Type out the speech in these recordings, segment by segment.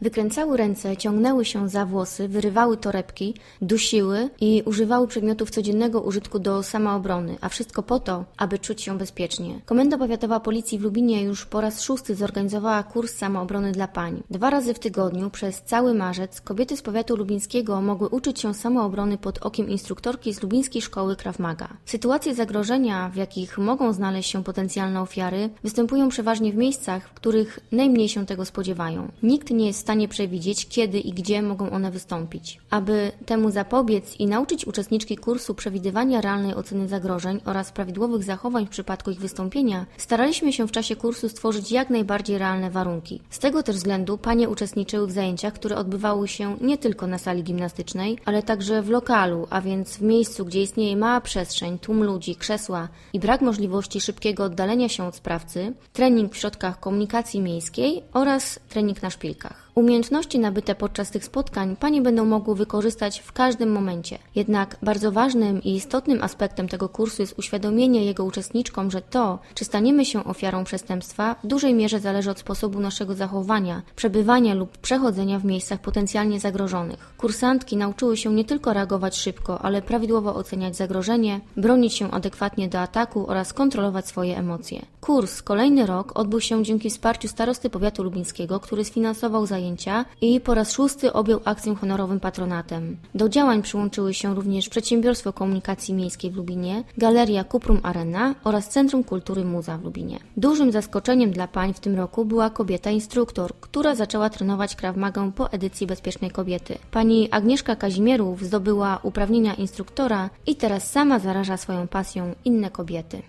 Wykręcały ręce, ciągnęły się za włosy, wyrywały torebki, dusiły i używały przedmiotów codziennego użytku do samoobrony, a wszystko po to, aby czuć się bezpiecznie. Komenda Powiatowa Policji w Lubinie już po raz szósty zorganizowała kurs samoobrony dla pań. Dwa razy w tygodniu, przez cały marzec, kobiety z powiatu lubińskiego mogły uczyć się samoobrony pod okiem instruktorki z lubińskiej szkoły Krav Maga. Sytuacje zagrożenia, w jakich mogą znaleźć się potencjalne ofiary, występują przeważnie w miejscach, w których najmniej się tego spodziewają. Nikt nie jest stanie przewidzieć, kiedy i gdzie mogą one wystąpić. Aby temu zapobiec i nauczyć uczestniczki kursu przewidywania realnej oceny zagrożeń oraz prawidłowych zachowań w przypadku ich wystąpienia, staraliśmy się w czasie kursu stworzyć jak najbardziej realne warunki. Z tego też względu panie uczestniczyły w zajęciach, które odbywały się nie tylko na sali gimnastycznej, ale także w lokalu, a więc w miejscu, gdzie istnieje mała przestrzeń, tłum ludzi, krzesła i brak możliwości szybkiego oddalenia się od sprawcy, trening w środkach komunikacji miejskiej oraz trening na szpilkach. Umiejętności nabyte podczas tych spotkań panie będą mogły wykorzystać w każdym momencie. Jednak bardzo ważnym i istotnym aspektem tego kursu jest uświadomienie jego uczestniczkom, że to, czy staniemy się ofiarą przestępstwa, w dużej mierze zależy od sposobu naszego zachowania, przebywania lub przechodzenia w miejscach potencjalnie zagrożonych. Kursantki nauczyły się nie tylko reagować szybko, ale prawidłowo oceniać zagrożenie, bronić się adekwatnie do ataku oraz kontrolować swoje emocje. Kurs kolejny rok odbył się dzięki wsparciu starosty powiatu lubińskiego, który sfinansował zajęcia i po raz szósty objął akcję honorowym patronatem. Do działań przyłączyły się również Przedsiębiorstwo Komunikacji Miejskiej w Lubinie, Galeria Kuprum Arena oraz Centrum Kultury Muza w Lubinie. Dużym zaskoczeniem dla pań w tym roku była kobieta instruktor, która zaczęła trenować Krav Magę po edycji Bezpiecznej Kobiety. Pani Agnieszka Kazimierów zdobyła uprawnienia instruktora i teraz sama zaraża swoją pasją inne kobiety.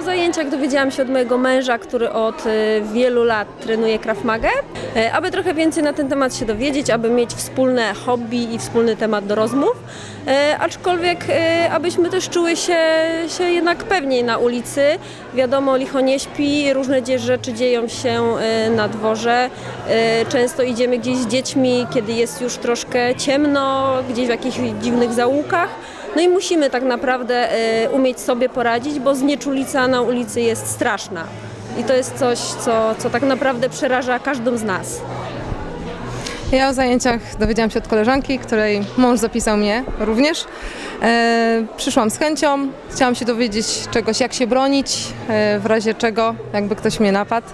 O zajęciach dowiedziałam się od mojego męża, który od e, wielu lat trenuje Krav. E, Aby trochę więcej na ten temat się dowiedzieć, aby mieć wspólne hobby i wspólny temat do rozmów. E, Aczkolwiek, e, abyśmy też czuły się, się jednak pewniej na ulicy. Wiadomo, licho nie śpi, różne rzeczy dzieją się na dworze. Często idziemy gdzieś z dziećmi, kiedy jest już troszkę ciemno, gdzieś w jakichś dziwnych zaułkach. No i musimy tak naprawdę e, umieć sobie poradzić, bo znieczulica na ulicy jest straszna. I to jest coś, co, co tak naprawdę przeraża każdą z nas. Ja o zajęciach dowiedziałam się od koleżanki, której mąż zapisał mnie również. E, przyszłam z chęcią, chciałam się dowiedzieć czegoś, jak się bronić, e, w razie czego, jakby ktoś mnie napadł.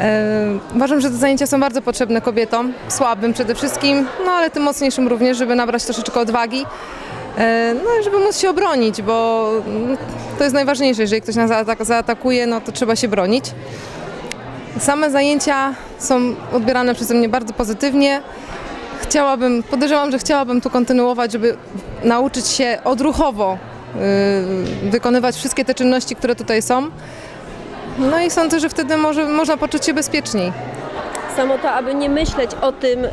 E, uważam, że te zajęcia są bardzo potrzebne kobietom, słabym przede wszystkim, no ale tym mocniejszym również, żeby nabrać troszeczkę odwagi. E, No żeby móc się obronić, bo to jest najważniejsze. Jeżeli ktoś nas zaatak- zaatakuje, no to trzeba się bronić. Same zajęcia są odbierane przeze mnie bardzo pozytywnie. Chciałabym, podejrzewam, że chciałabym tu kontynuować, żeby nauczyć się odruchowo y, wykonywać wszystkie te czynności, które tutaj są. No i sądzę, że wtedy może, można poczuć się bezpieczniej. Samo to, aby nie myśleć o tym, e,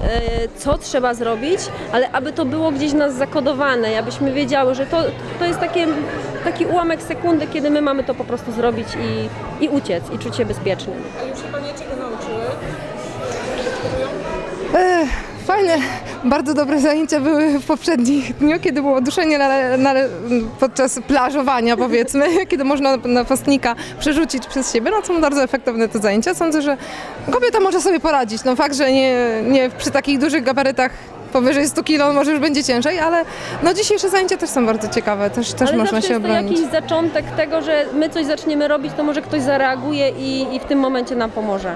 co trzeba zrobić, ale aby to było gdzieś w nas zakodowane, abyśmy wiedziały, że to, to jest takie, taki ułamek sekundy, kiedy my mamy to po prostu zrobić i, i uciec, i czuć się bezpiecznym. Fajne, bardzo dobre zajęcia były w poprzednich dniu, kiedy było duszenie na, na, podczas plażowania powiedzmy, kiedy można napastnika przerzucić przez siebie. No są bardzo efektowne te zajęcia. Sądzę, że kobieta może sobie poradzić. No fakt, że nie, nie przy takich dużych gabarytach powyżej 100 kg może już będzie ciężej, ale no dzisiejsze zajęcia też są bardzo ciekawe, też, też Ale można się jest obronić. jakiś zaczątek tego, że my coś zaczniemy robić, to może ktoś zareaguje i, i w tym momencie nam pomoże.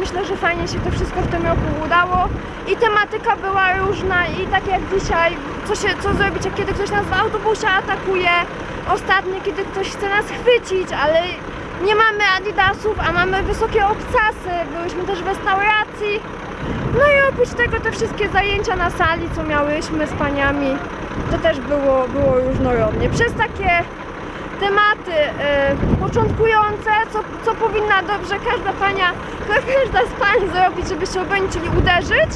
Myślę, że fajnie się to wszystko w tym roku udało i tematyka była różna i tak jak dzisiaj, co, się, co zrobić, jak kiedy ktoś nas w autobusie atakuje, ostatnio, kiedy ktoś chce nas chwycić, ale nie mamy adidasów, a mamy wysokie obcasy, byłyśmy też w restauracji. No i oprócz tego te wszystkie zajęcia na sali, co miałyśmy z paniami, to też było, było różnorodnie. Przez takie tematy e, początkujące, co, co powinna dobrze każda pania, każda z pań zrobić, żeby się obronić, czyli uderzyć,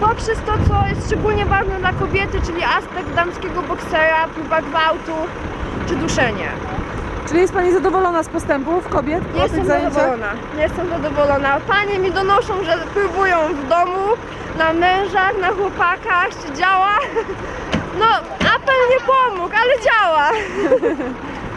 poprzez to, co jest szczególnie ważne dla kobiety, czyli aspekt damskiego boksera, próba gwałtu czy duszenie. Czyli jest Pani zadowolona z postępów kobiet po Jestem tych zajęciach? zadowolona, jestem zadowolona. Panie mi donoszą, że próbują w domu, na mężach, na chłopakach, czy działa. No, apel nie pomógł, ale działa.